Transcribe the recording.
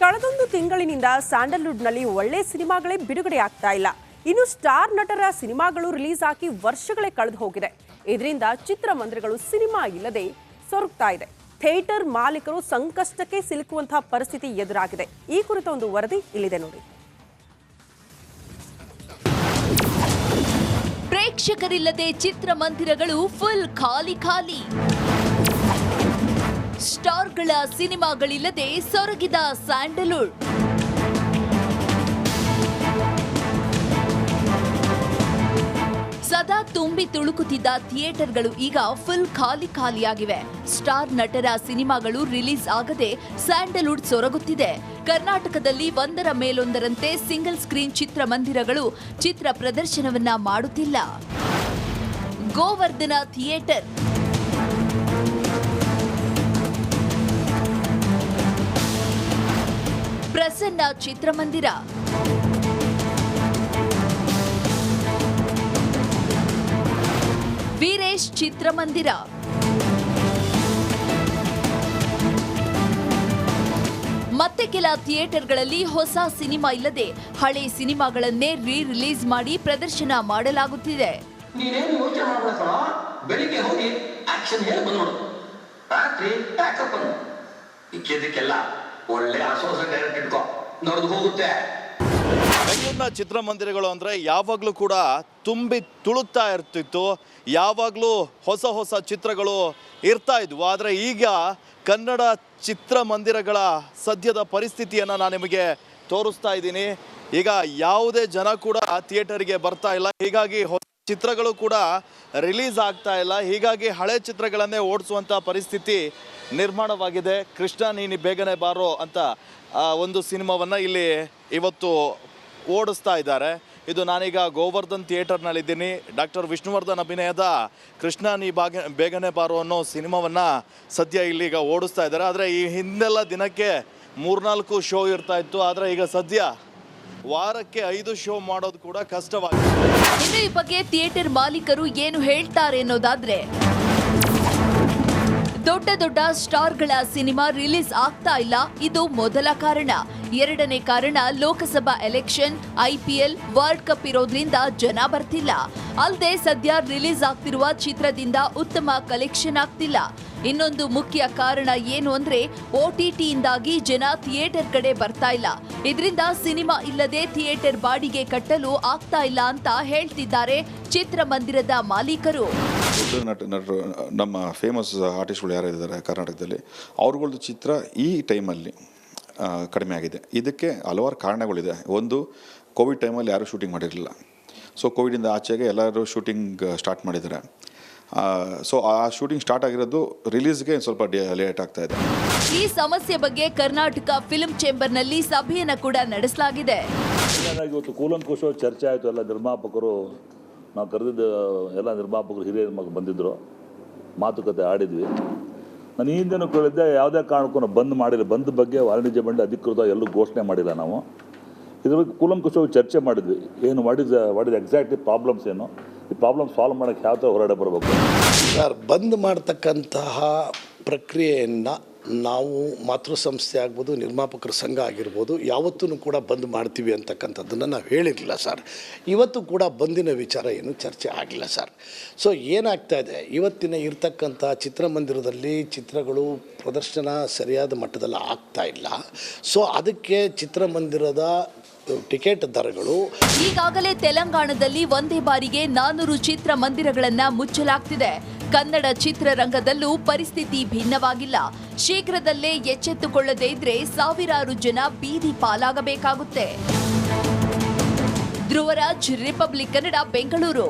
ಕಳೆದೊಂದು ತಿಂಗಳಿನಿಂದ ಸ್ಯಾಂಡಲ್ವುಡ್ನಲ್ಲಿ ಒಳ್ಳೆ ಸಿನಿಮಾಗಳೇ ಬಿಡುಗಡೆ ಆಗ್ತಾ ಇಲ್ಲ. ಇನ್ನು ಸ್ಟಾರ್ ನಟರ ಸಿನಿಮಾಗಳು ರಿಲೀಸ್ ಆಗಿ ವರ್ಷಗಳೇ ಕಳೆದು ಹೋಗಿದೆ. ಇದರಿಂದ ಚಿತ್ರಮಂದಿರಗಳು ಸಿನಿಮಾ ಇಲ್ಲದೆ ಸೊರಗ್ತಾ ಇದೆ. ಥಿಯೇಟರ್ ಮಾಲೀಕರು ಸಂಕಷ್ಟಕ್ಕೆ ಸಿಲುಕುವಂತಹ ಪರಿಸ್ಥಿತಿ ಎದುರಾಗಿದೆ. ಈ ಕುರಿತ ಒಂದು ವರದಿ ಇಲ್ಲಿದೆ ನೋಡಿ. ಪ್ರೇಕ್ಷಕರಿಲ್ಲದೆ ಚಿತ್ರಮಂದಿರಗಳು ಫುಲ್ ಖಾಲಿ ಖಾಲಿ. ಸ್ಟಾರ್ಗಳ ಸಿನಿಮಾಗಳಿಲ್ಲದೆ ಸೊರಗಿದ ಸ್ಯಾಂಡಲ್ವುಡ್. ಸದಾ ತುಂಬಿ ತುಳುಕುತ್ತಿದ್ದ ಥಿಯೇಟರ್ಗಳು ಈಗ ಫುಲ್ ಖಾಲಿ ಖಾಲಿಯಾಗಿವೆ. ಸ್ಟಾರ್ ನಟರ ಸಿನಿಮಾಗಳು ರಿಲೀಸ್ ಆಗದೆ ಸ್ಯಾಂಡಲ್ವುಡ್ ಸೊರಗುತ್ತಿದೆ. ಕರ್ನಾಟಕದಲ್ಲಿ ಒಂದರ ಮೇಲೊಂದರಂತೆ ಸಿಂಗಲ್ ಸ್ಕ್ರೀನ್ ಚಿತ್ರಮಂದಿರಗಳು ಚಿತ್ರ ಪ್ರದರ್ಶನವನ್ನ ಮಾಡುತ್ತಿಲ್ಲ. ಗೋವರ್ಧನ ಥಿಯೇಟರ್ ಪ್ರಸನ್ನ ಚಿತ್ರಮಂದಿರ. ವೀರೇಶ್ ಚಿತ್ರಮಂದಿರ. ಮತ್ತೆ ಕೆಲ ಥಿಯೇಟರ್ಗಳಲ್ಲಿ ಹೊಸ ಸಿನಿಮಾ ಇಲ್ಲದೆ ಹಳೆ ಸಿನಿಮಾಗಳನ್ನೇ ರೀ ರಿಲೀಸ್ ಮಾಡಿ ಪ್ರದರ್ಶನ ಮಾಡಲಾಗುತ್ತಿದೆ. ಬೆಳಿಗ್ಗೆ ಹೋಗಿ ಆಕ್ಷನ್ ಹೇಳಿ ಬಂದ್ಬಿಡು? ರಾತ್ರಿ ಪ್ಯಾಕಪ್ ಅನ್ನು. ಇಕ್ಕಿದ್ದಕ್ಕೆಲ್ಲ ಒಳ್ಳೆ ಆಶ್ವಾಸನೆ ಇಟ್ಕೋ ನೋಡ್ದು ಹೋಗುತ್ತೆ. ಬೆಂಗಳೂರಿನ ಚಿತ್ರಮಂದಿರಗಳು ಅಂದರೆ ಯಾವಾಗಲೂ ಕೂಡ ತುಂಬಿ ತುಳುತ್ತಾ ಇರ್ತಿತ್ತು. ಯಾವಾಗಲೂ ಹೊಸ ಹೊಸ ಚಿತ್ರಗಳು ಇರ್ತಾ ಇದ್ವು. ಆದರೆ ಈಗ ಕನ್ನಡ ಚಿತ್ರಮಂದಿರಗಳ ಸದ್ಯದ ಪರಿಸ್ಥಿತಿಯನ್ನು ನಾನು ನಿಮಗೆ ತೋರಿಸ್ತಾ ಇದ್ದೀನಿ. ಈಗ ಯಾವುದೇ ಜನ ಕೂಡ ಥಿಯೇಟರ್ಗೆ ಬರ್ತಾ ಇಲ್ಲ. ಹೀಗಾಗಿ ಹೊಸ ಚಿತ್ರಗಳು ಕೂಡ ರಿಲೀಸ್ ಆಗ್ತಾ ಇಲ್ಲ. ಹೀಗಾಗಿ ಹಳೆ ಚಿತ್ರಗಳನ್ನೇ ಓಡಿಸುವಂಥ ಪರಿಸ್ಥಿತಿ ನಿರ್ಮಾಣವಾಗಿದೆ. ಕೃಷ್ಣ ನೀನು ಬೇಗನೆ ಬಾರೋ ಅಂತ ಒಂದು ಸಿನಿಮಾವನ್ನು ಇಲ್ಲಿ ಇವತ್ತು ಓಡಿಸ್ತಾ ಇದ್ದಾರೆ. ಇದು ನಾನೀಗ ಗೋವರ್ಧನ್ ಥಿಯೇಟರ್ನಲ್ಲಿದ್ದೀನಿ. ಡಾಕ್ಟರ್ ವಿಷ್ಣುವರ್ಧನ್ ಅಭಿನಯದ ಕೃಷ್ಣ ನೀ ಬಾಗ, ಬೇಗನೆ ಬಾರೋ ಅನ್ನೋ ಸಿನಿಮಾವನ್ನು ಸದ್ಯ ಇಲ್ಲಿಗ ಓಡಿಸ್ತಾ ಇದ್ದಾರೆ. ಆದರೆ ಈ ಹಿಂದೆಲ್ಲ ದಿನಕ್ಕೆ ಮೂರ್ನಾಲ್ಕು ಶೋ ಇರ್ತಾ ಇತ್ತು. ಆದರೆ ಈಗ ಸದ್ಯ ವಾರಕ್ಕೆ ಐದು ಶೋ ಮಾಡೋದು ಕೂಡ ಕಷ್ಟವಾಗಿದೆ. ಇನ್ನು ಈ ಬಗ್ಗೆ ಥಿಯೇಟರ್ ಮಾಲೀಕರು ಏನು ಹೇಳ್ತಾರೆ ಅನ್ನೋದಾದ್ರೆ ದೊಡ್ಡ ದೊಡ್ಡ ಸ್ಟಾರ್ಗಳ ಸಿನಿಮಾ ರಿಲೀಸ್ ಆಗ್ತಾ ಇಲ್ಲ. ಇದು ಮೊದಲ ಕಾರಣ. ಎರಡನೇ ಕಾರಣ Lok Sabha election IPL world cup ಇರೋದ್ರಿಂದ ಜನ ಬರ್ತಿಲ್ಲ. ಅಲ್ಲದೆ ಸದ್ಯ ರಿಲೀಸ್ ಆಗ್ತಿರುವ ಚಿತ್ರದಿಂದ ಉತ್ತಮ ಕಲೆಕ್ಷನ್ ಆಗ್ತಿಲ್ಲ. ಇನ್ನೊಂದು ಮುಖ್ಯ ಕಾರಣ ಏನು ಅಂದ್ರೆ ಇಂದಾಗಿ ಜನ ಥಿಯೇಟರ್ ಕಡೆ ಬರ್ತಾ ಇಲ್ಲ. ಇದರಿಂದ ಸಿನಿಮಾ ಇಲ್ಲದೆ ಥಿಯೇಟರ್ ಬಾಡಿಗೆ ಕಟ್ಟಲು ಆಗ್ತಾ ಇಲ್ಲ ಅಂತ ಹೇಳ್ತಿದ್ದಾರೆ ಚಿತ್ರಮಂದಿರದ ಮಾಲೀಕರು. ದೊಡ್ಡ ನಟ ನಟರು ನಮ್ಮ ಫೇಮಸ್ ಆರ್ಟಿಸ್ಟ್ಗಳು ಯಾರು ಇದ್ದಾರೆ ಕರ್ನಾಟಕದಲ್ಲಿ ಅವ್ರಗಳದ್ದು ಚಿತ್ರ ಈ ಟೈಮಲ್ಲಿ ಕಡಿಮೆ ಆಗಿದೆ. ಇದಕ್ಕೆ ಹಲವಾರು ಕಾರಣಗಳಿದೆ. ಒಂದು ಕೋವಿಡ್ ಟೈಮಲ್ಲಿ ಯಾರೂ ಶೂಟಿಂಗ್ ಮಾಡಿರಲಿಲ್ಲ. ಸೊ ಕೋವಿಡಿಂದ ಆಚೆಗೆ ಎಲ್ಲರೂ ಶೂಟಿಂಗ್ ಸ್ಟಾರ್ಟ್ ಮಾಡಿದ್ದಾರೆ. ಸೊ ಆ ಶೂಟಿಂಗ್ ಸ್ಟಾರ್ಟ್ ಆಗಿರೋದು ರಿಲೀಸ್ಗೆ ಸ್ವಲ್ಪ ಲೇಟ್ ಆಗ್ತಾ ಇದೆ. ಈ ಸಮಸ್ಯೆ ಬಗ್ಗೆ ಕರ್ನಾಟಕ ಫಿಲ್ಮ್ ಚೇಂಬರ್ನಲ್ಲಿ ಸಭೆಯನ್ನು ಕೂಡ ನಡೆಸಲಾಗಿದೆ. ಇವತ್ತು ಕೂಲಂಕುಶ ಚರ್ಚೆ ಆಯಿತು ಎಲ್ಲ ನಿರ್ಮಾಪಕರು. ನಾವು ಕರೆದಿದ್ದ ಎಲ್ಲ ನಿರ್ಮಾಪಕರು ಹಿರಿಯರ ಮಗ ಬಂದಿದ್ದರು ಮಾತುಕತೆ ಆಡಿದ್ವಿ. ನಾನು ಈ ಹಿಂದೆನೂ ಕೇಳಿದ್ದೆ, ಯಾವುದೇ ಕಾರಣಕ್ಕೂ ನಾವು ಬಂದ್ ಮಾಡಿಲ್ಲ. ಬಂದ್ ಬಗ್ಗೆ ವಾಣಿಜ್ಯ ಮಂಡಳಿ ಅಧಿಕೃತ ಎಲ್ಲೂ ಘೋಷಣೆ ಮಾಡಿಲ್ಲ ನಾವು. ಇದ್ರ ಬಗ್ಗೆ ಕೂಲಂಕುಷವಾಗಿ ಚರ್ಚೆ ಮಾಡಿದ್ವಿ. ಏನು what is what is exactly problems ಏನು? ಈ ಪ್ರಾಬ್ಲಮ್ ಸಾಲ್ವ್ ಮಾಡೋಕ್ಕೆ ಯಾವ ಥರ ಹೊರಗಡೆ ಬರಬೇಕು? ಸರ್, ಬಂದ್ ಮಾಡ್ತಕ್ಕಂತಹ ಪ್ರಕ್ರಿಯೆಯನ್ನು ನಾವು ಮಾತೃ ಸಂಸ್ಥೆ ಆಗ್ಬೋದು, ನಿರ್ಮಾಪಕರ ಸಂಘ ಆಗಿರ್ಬೋದು ಯಾವತ್ತೂ ಕೂಡ ಬಂದ್ ಮಾಡ್ತೀವಿ ಅಂತಕ್ಕಂಥದ್ದನ್ನು ನಾವು ಹೇಳಿರಲಿಲ್ಲ ಸರ್. ಇವತ್ತು ಕೂಡ ಬಂದಿನ ವಿಚಾರ ಏನು ಚರ್ಚೆ ಆಗಿಲ್ಲ ಸರ್. ಸೊ ಏನಾಗ್ತಾ ಇದೆ? ಇವತ್ತಿನ ಇರ್ತಕ್ಕಂಥ ಚಿತ್ರಮಂದಿರದಲ್ಲಿ ಚಿತ್ರಗಳು ಪ್ರದರ್ಶನ ಸರಿಯಾದ ಮಟ್ಟದಲ್ಲಿ ಆಗ್ತಾ ಇಲ್ಲ. ಸೊ ಅದಕ್ಕೆ ಚಿತ್ರಮಂದಿರದ ಟಿಕೆಟ್ ದರಗಳು ಈಗಾಗಲೇ ತೆಲಂಗಾಣದಲ್ಲಿ ಒಂದೇ ಬಾರಿಗೆ ನಾನೂರು ಚಿತ್ರಮಂದಿರಗಳನ್ನ ಮುಚ್ಚಲಾಗ್ತಿದೆ. ಕನ್ನಡ ಚಿತ್ರರಂಗದಲ್ಲೂ ಪರಿಸ್ಥಿತಿ ಭಿನ್ನವಾಗಿಲ್ಲ. ಶೀಘ್ರದಲ್ಲೇ ಎಚ್ಚೆತ್ತುಕೊಳ್ಳದೇ ಇದ್ರೆ ಸಾವಿರಾರು ಜನ ಬೀದಿ ಪಾಲಾಗಬೇಕಾಗುತ್ತೆ. ಧ್ರುವರಾಜ್, ರಿಪಬ್ಲಿಕ್ ಕನ್ನಡ, ಬೆಂಗಳೂರು.